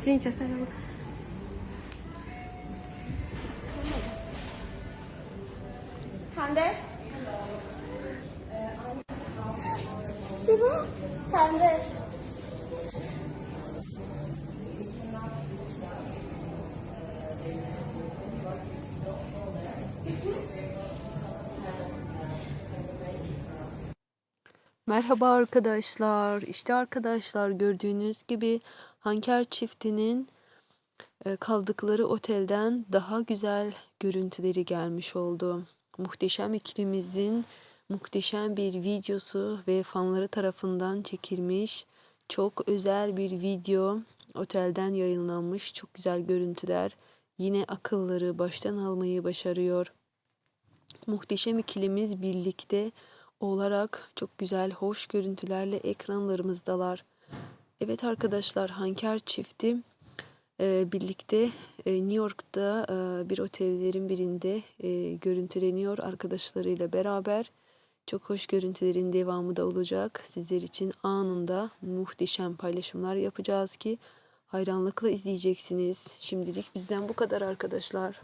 Zdjęcia stawiam. Hande? Siva? Hande? Merhaba arkadaşlar. İşte arkadaşlar gördüğünüz gibi Hanker çiftinin e, kaldıkları otelden daha güzel görüntüleri gelmiş oldu. Muhteşem iklimimizin muhteşem bir videosu ve fanları tarafından çekilmiş çok özel bir video otelden yayınlanmış. Çok güzel görüntüler. Yine akılları baştan almayı başarıyor. Muhteşem ikilimiz birlikte olarak çok güzel, hoş görüntülerle ekranlarımızdalar. Evet arkadaşlar, Hanker çifti e, birlikte e, New York'ta e, bir otellerin birinde görüntüleniyor arkadaşlarıyla beraber. Çok hoş görüntülerin devamı da olacak. Sizler için anında muhteşem paylaşımlar yapacağız ki hayranlıkla izleyeceksiniz. Şimdilik bizden bu kadar arkadaşlar.